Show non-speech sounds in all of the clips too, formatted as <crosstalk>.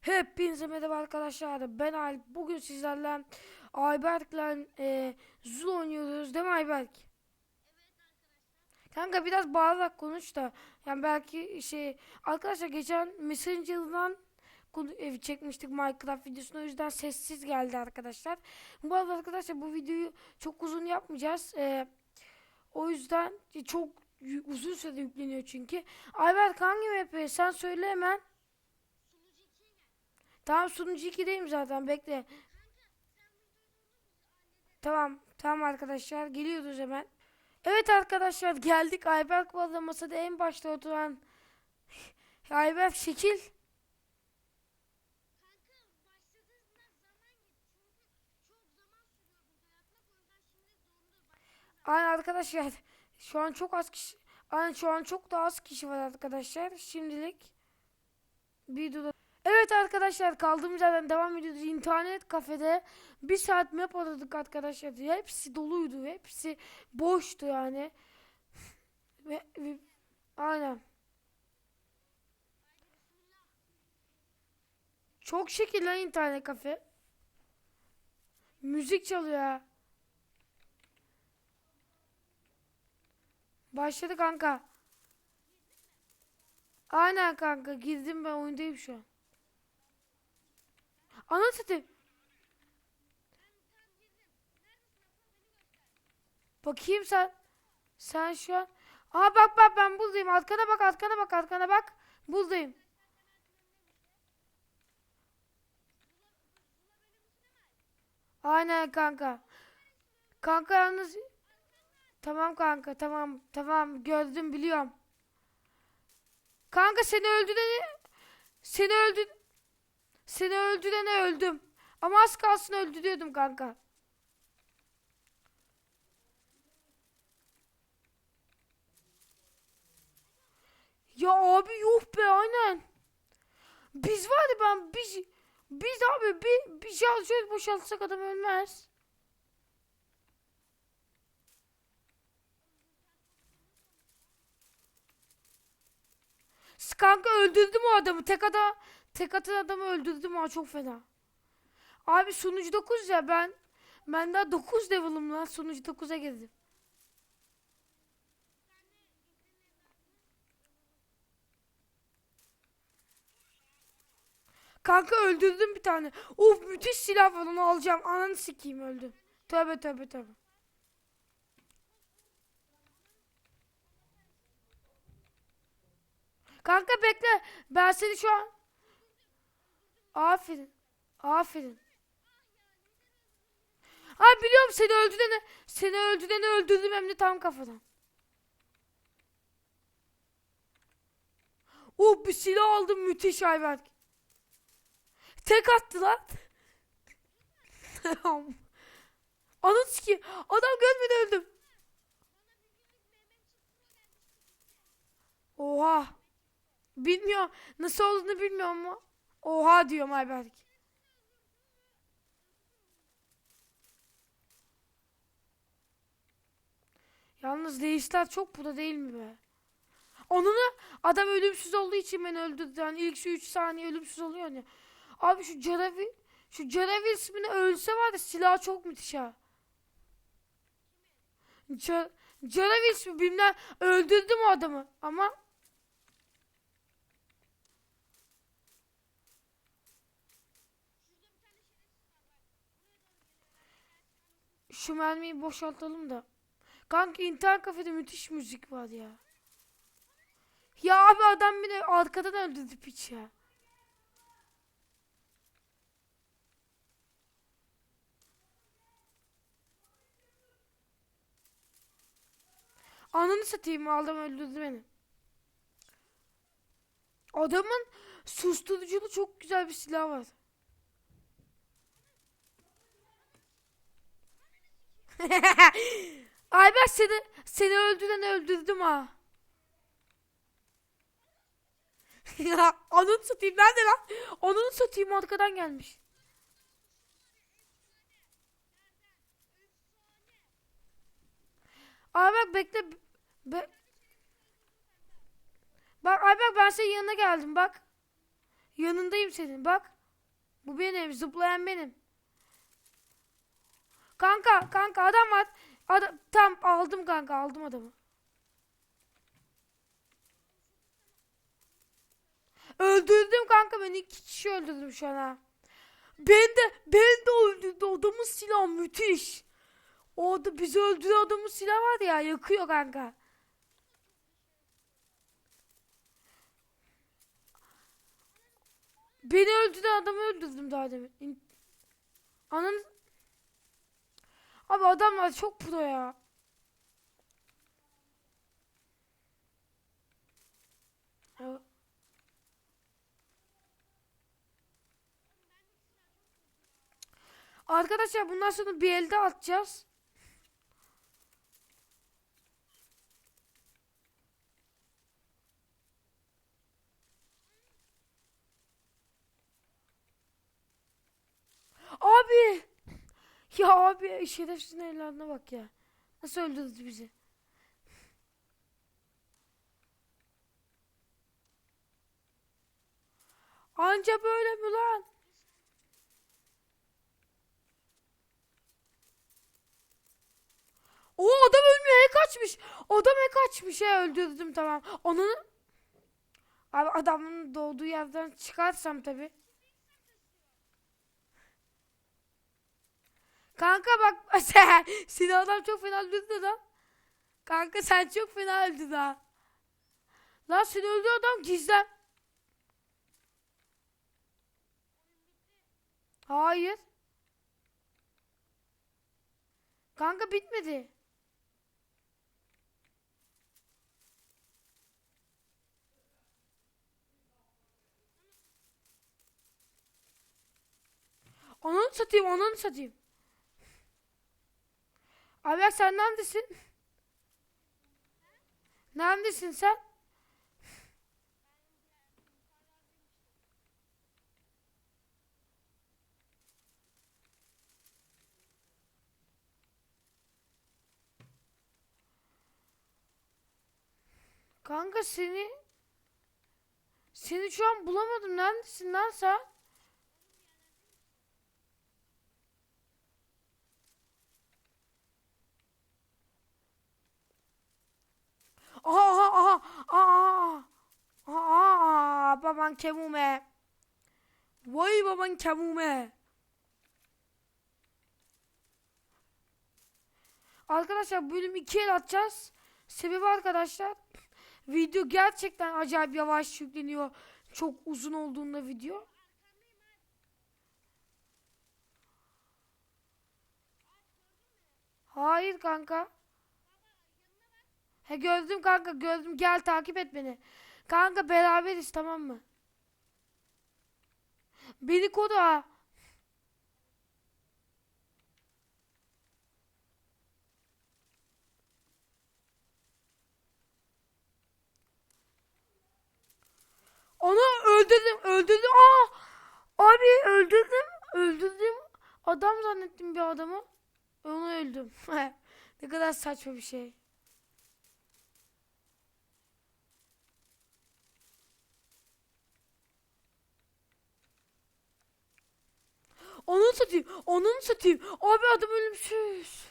Hepinize merhaba arkadaşlar. Ben Alp. Bugün sizlerle Ayberk'le e, Zul oynuyoruz. Değil mi Ayberk? Kanka biraz bağırarak konuş da. Yani belki şey... Arkadaşlar geçen Messenger'dan konu- ev çekmiştik Minecraft videosunu. O yüzden sessiz geldi arkadaşlar. Bu arada arkadaşlar bu videoyu çok uzun yapmayacağız. E, o yüzden çok uzun süre yükleniyor çünkü. Ayberk hangi map? Sen söyle hemen. Tamam sunucu 2'deyim zaten bekle. Tamam tamam arkadaşlar geliyoruz hemen. Evet arkadaşlar geldik Ayberk arada masada en başta oturan <laughs> Ayberk şekil. Aynen arkadaşlar şu an çok az kişi Aynen şu an çok da az kişi var arkadaşlar. Şimdilik dur. Evet arkadaşlar kaldığımız yerden devam ediyoruz. İnternet kafede bir saat map aradık arkadaşlar. Hepsi doluydu. Hepsi boştu yani. <laughs> Ve, ve- aynen. Çok şekil lan internet kafe. Müzik çalıyor ha. Başladı kanka. Aynen kanka girdim ben oyundayım şu an. Ana satayım. Bakayım sen. Sen şu an. Aa bak bak ben buradayım. Arkana bak arkana bak arkana bak. Buradayım. Aynen kanka. Kanka yalnız. Tamam kanka tamam tamam gördüm biliyorum. Kanka seni öldüreni seni öldü seni öldürene öldüm. Ama az kalsın öldürüyordum kanka. Ya abi yuh be aynen. Biz var ya ben biz biz abi bir bir şarjör boşaltsak adam ölmez. Kanka öldürdüm o adamı. Tek ada tek atan adamı öldürdüm ha çok fena. Abi sunucu 9 ya ben ben daha 9 level'ım lan sunucu 9'a girdim. Kanka öldürdüm bir tane. Of müthiş silah onu alacağım. Ananı sikeyim öldüm. Tövbe tövbe tövbe. Kanka bekle. Ben seni şu an... Aferin. Aferin. Ha biliyorum seni öldüreni, seni öldüreni öldürdüm hem de tam kafadan. Oh bir silah aldım müthiş Ayberk. Tek attı lan. <laughs> Anı ki adam görmeden öldüm. Oha. Bilmiyorum. Nasıl olduğunu bilmiyorum ama. Oha diyorum Ayberk. Yalnız reisler çok burada değil mi be? Onunu adam ölümsüz olduğu için beni öldürdü. Yani ilk şu 3 saniye ölümsüz oluyor ya. Abi şu Caravi şu Caravi ismini ölse var ya silah çok müthiş ha. Ca Caravi ismi bilmem öldürdüm o adamı ama şu mermiyi boşaltalım da. Kanka internet kafede müthiş müzik var ya. Ya abi adam beni arkadan öldürdü piç ya. Ananı satayım adam öldürdü beni. Adamın susturuculu çok güzel bir silah var. <laughs> Ayber seni seni öldüren öldürdüm ha. ya <laughs> ananı satayım nerede lan? Ananı satayım arkadan gelmiş. Ayber bekle. Be Bak Ayber ben senin yanına geldim bak. Yanındayım senin bak. Bu benim zıplayan benim. Kanka kanka adam var. Adam, tam aldım kanka aldım adamı. Öldürdüm kanka ben iki kişi öldürdüm şu an ha. Ben de ben de öldürdü adamın silahı müthiş. O da bizi öldüren adamın silahı var ya yakıyor kanka. Beni öldüren adamı öldürdüm daha demin. İn- Ananı... Abi adamlar çok pro ya. Arkadaşlar bundan sonra bir elde atacağız. Abi. Ya abi şerefsizin evladına bak ya. Nasıl öldürdü bizi? Anca böyle mi lan? O adam ölmüyor hack açmış. Adam hack açmış ya öldürdüm tamam. Onun Abi adamın doğduğu yerden çıkarsam tabi. Kanka bak <laughs> sen seni adam çok fena öldürdü lan. Kanka sen çok fena öldün ha. Lan seni öldü adam gizlen. Hayır. Kanka bitmedi. Ananı satayım, ananı satayım. Abi sen neredesin? Neredesin sen? Kanka seni seni şu an bulamadım. Neredesin lan sen? Aha aha aha aha aha baban kemume. Vay baban kemume. Arkadaşlar bölüm 2 el atacağız. Sebebi arkadaşlar video gerçekten acayip yavaş yükleniyor. Çok uzun olduğunda video. Hayır kanka. He gördüm kanka gördüm gel takip et beni. Kanka beraberiz tamam mı? Beni koru ha. Onu öldürdüm öldürdüm. Aa! Abi öldürdüm öldürdüm. Adam zannettim bir adamı. Onu öldüm. <laughs> ne kadar saçma bir şey. Onu satayım. Onu satayım. Abi adam ölümsüz.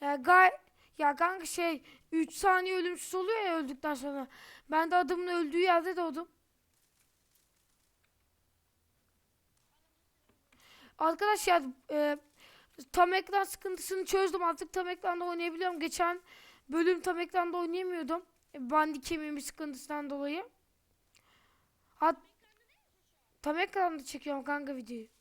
Ya gay ya kanka şey 3 saniye ölümsüz oluyor ya öldükten sonra. Ben de adamın öldüğü yerde doğdum. Arkadaşlar e, tam ekran sıkıntısını çözdüm. Artık tam ekranda oynayabiliyorum. Geçen bölüm tam ekranda oynayamıyordum. E, Bandi kemiği sıkıntısından dolayı. Hat tam ekranda çekiyorum kanka videoyu.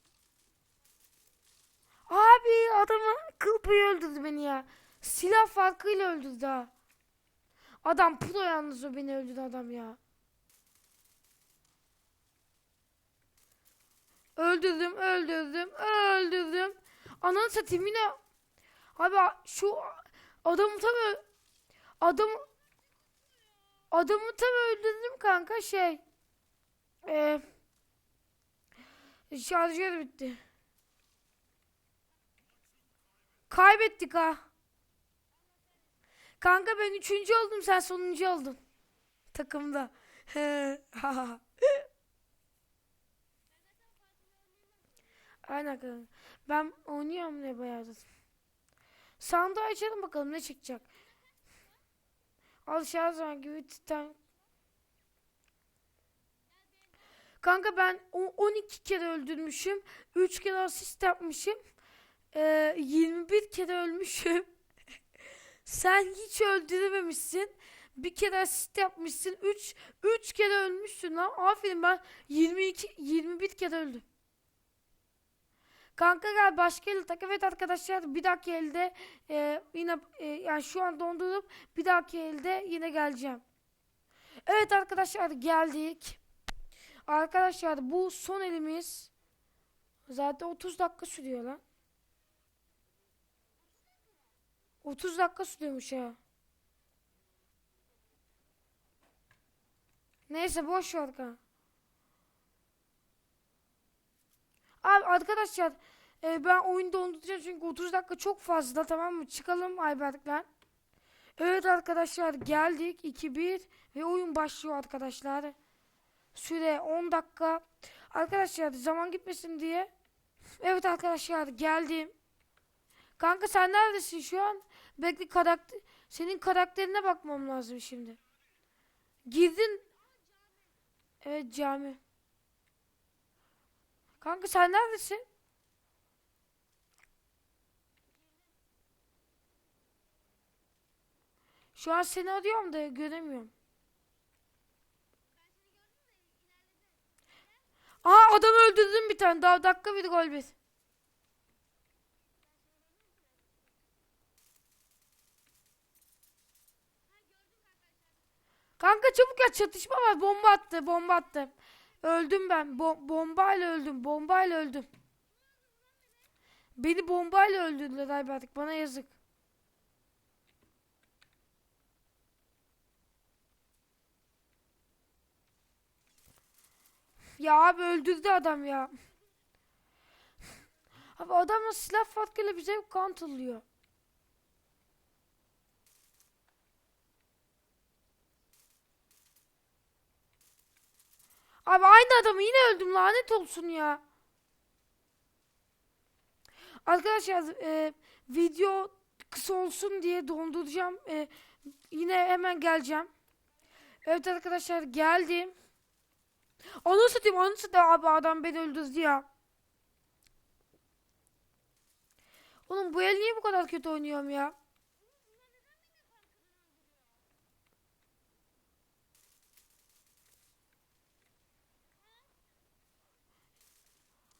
Abi adamı kıl payı öldürdü beni ya. Silah farkıyla öldürdü ha. Adam pro yalnız o beni öldürdü adam ya. Öldürdüm, öldürdüm, öldürdüm. Ananı satayım yine. Abi şu adamı tam adam adamı tam öldürdüm kanka şey. Eee şarjör bitti. Kaybettik ha. Kanka ben üçüncü oldum sen sonuncu oldun. Takımda. <laughs> Aynen kanka. Ben oynuyorum ne bayağıdır. Sandığı açalım bakalım ne çıkacak. Al her zaman gibi titan. Kanka ben o- 12 kere öldürmüşüm. 3 kere asist yapmışım. Ee, 21 kere ölmüşüm. <laughs> Sen hiç öldürememişsin. Bir kere asist yapmışsın. 3 3 kere ölmüşsün lan. Aferin ben 22 21 kere öldüm. Kanka gel başka el tak. Evet arkadaşlar bir dahaki elde e, yine e, yani şu an dondurup bir dahaki elde yine geleceğim. Evet arkadaşlar geldik. Arkadaşlar bu son elimiz. Zaten 30 dakika sürüyor lan. 30 dakika sürüyormuş ya. Neyse boş ver. Abi arkadaşlar e, ben oyunu donduracağım çünkü 30 dakika çok fazla tamam mı? Çıkalım Ayberk'ler. Evet arkadaşlar geldik 2-1 ve oyun başlıyor arkadaşlar. Süre 10 dakika. Arkadaşlar zaman gitmesin diye. Evet arkadaşlar geldim. Kanka sen neredesin şu an? Bekle karakter senin karakterine bakmam lazım şimdi. Girdin. Evet cami. Kanka sen neredesin? Şu an seni arıyorum da göremiyorum. Aa adamı öldürdüm bir tane. Daha dakika bir gol bir. Kanka çabuk ya çatışma var. Bomba attı. Bomba attı. Öldüm ben. Bo bombayla öldüm. Bombayla öldüm. Beni bombayla öldürdüler Ayberk. Bana yazık. Ya abi öldürdü adam ya. Abi adamla silah farkıyla bize counterlıyor. Abi aynı adamı yine öldüm lanet olsun ya. Arkadaşlar e, video kısa olsun diye donduracağım. E, yine hemen geleceğim. Evet arkadaşlar geldim. Onu satayım onu satayım abi adam beni öldürdü ya. Oğlum bu el niye bu kadar kötü oynuyorum ya?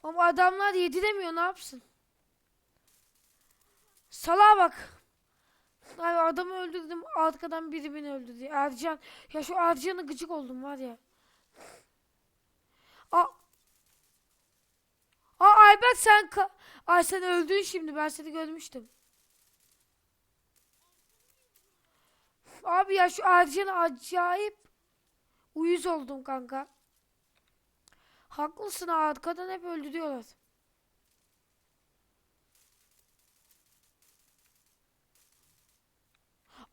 Ama adamlar yediremiyor ne yapsın? Salağa bak. Abi adamı öldürdüm arkadan biri beni öldürdü. Ercan. Ya şu Ercan'a gıcık oldum var ya. Aa. Aa Ayberk sen Ay sen öldün şimdi ben seni görmüştüm. Abi ya şu Ercan'a acayip uyuz oldum kanka. Haklısın arkadan hep öldürüyorlar.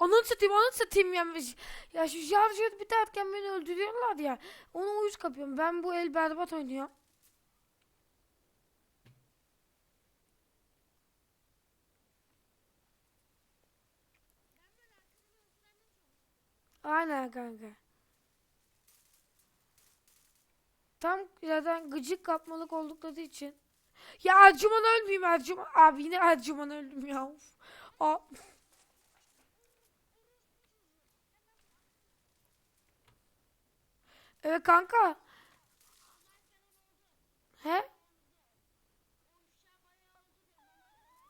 Ananı satayım, ananı satayım ya. Ya şu şarjör biterken beni öldürüyorlar ya. Onu uyuz kapıyorum. Ben bu el berbat oynuyor. Aynen kanka. Tam zaten gıcık kapmalık oldukları için. Ya Ercüman ölmeyeyim Ercüman. Abi yine Ercüman öldüm ya. Of. Evet kanka. He?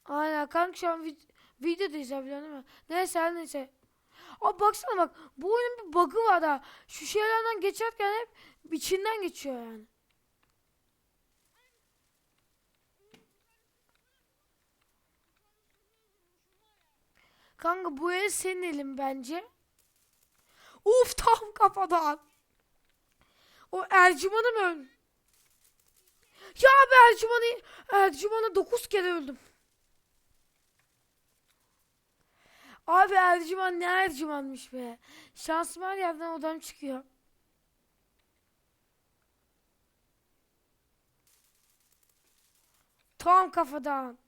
Aynen kanka şu an vid videodayız biliyorsun değil mi? Neyse her neyse. Abi baksana bak bu oyunun bir bug'ı var ha. Şu şeylerden geçerken hep içinden geçiyor yani. Kanka bu el senin elin bence. Uf tam kafadan. O Ercüman'ı mı öldü? Ya abi Ercüman'ı Ercüman'a 9 kere öldüm. Abi Ercüman ne Ercüman'mış be. Şansım her yerden odam çıkıyor. Tam kafadan.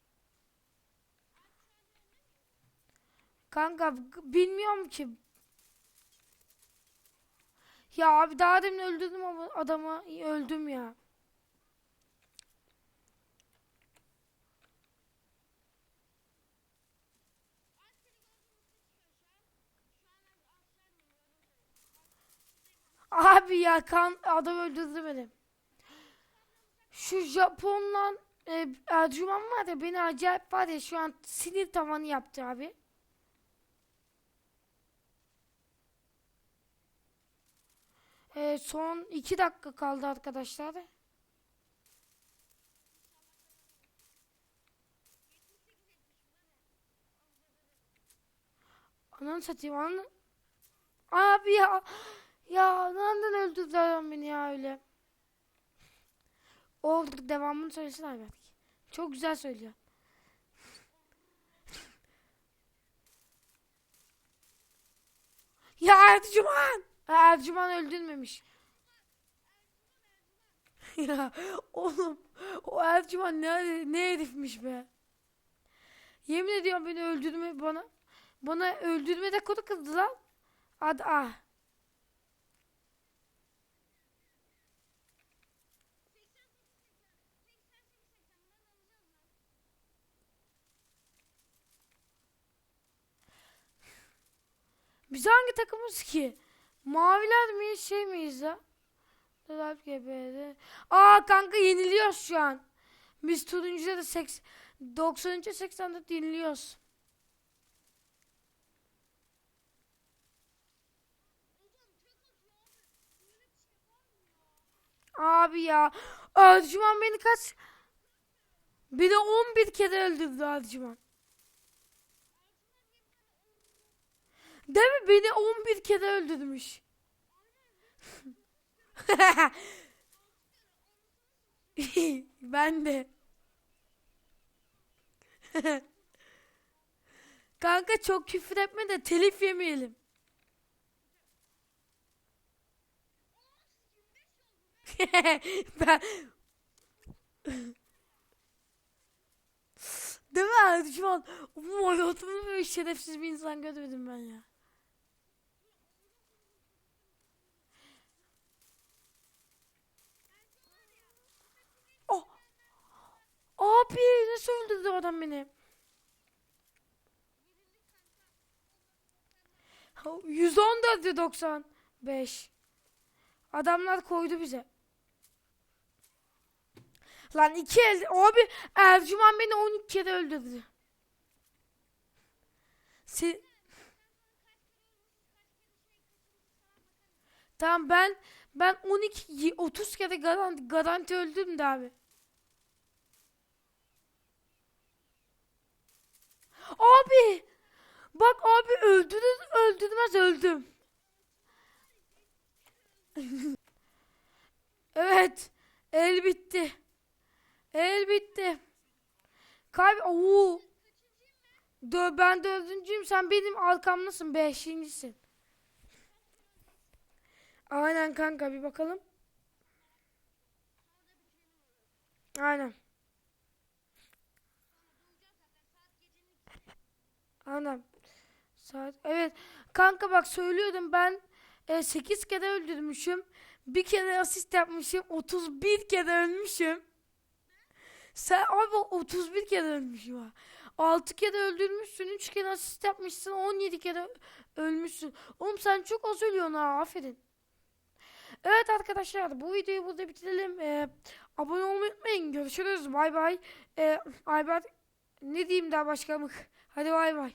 Kanka bilmiyorum ki. Ya abi daha demin öldürdüm ama adamı öldüm ya. Abi ya kan adam öldürdü beni. Şu Japonla e, Ercüman var ya beni acayip var ya şu an sinir tavanı yaptı abi. E, son iki dakika kaldı arkadaşlar. Ananı satayım ananı. Abi ya. Ya nereden öldürdüler beni ya öyle. O devamını söylesene abi. Çok güzel söylüyor. <laughs> Ya Ercüman! Ercüman öldürmemiş. <laughs> ya oğlum o Ercüman ne, ne herifmiş be. Yemin ediyorum beni öldürme bana. Bana öldürme de konu kızdı lan. Ad ah. Biz hangi takımız ki? Maviler mi şey miyiz ya? Dolap GB'de. Aa kanka yeniliyoruz şu an. Biz turuncuda da 80 90. 84 yeniliyoruz. Abi ya. Ercüman beni kaç? Bir de 11 kere öldürdü Ercüman. Değil mi? Beni 11 kere öldürmüş. <laughs> ben de. Kanka çok küfür etme de telif yemeyelim. <laughs> ben Değil mi? Şu an hayatımda böyle şerefsiz bir insan görmedim ben ya. Oh. Abi nasıl öldürdü o adam beni? 114 95. Adamlar koydu bize. Lan iki el abi Ercüman beni 12 kere öldürdü. Se tamam ben ben 12 30 kere garanti, garanti öldüm de abi. Abi bak abi öldürür öldürmez öldüm. <laughs> evet el bitti. El bitti. Kayb Oo. Dö ben dördüncüyüm. Sen benim arkamdasın. Beşincisin. Aynen kanka bir bakalım. Aynen. Aynen. Saat. Evet. Kanka bak söylüyordum ben e, 8 kere öldürmüşüm. Bir kere asist yapmışım. 31 kere ölmüşüm. Sen abi 31 kere ölmüşüm ha. 6 kere öldürmüşsün, 3 kere asist yapmışsın, 17 kere ölmüşsün. Oğlum sen çok az ölüyorsun ha, aferin. Evet arkadaşlar bu videoyu burada bitirelim. Ee, abone olmayı unutmayın. Görüşürüz. Bay bay. Ee, Ayber ne diyeyim daha başka mı? Hadi bay bay.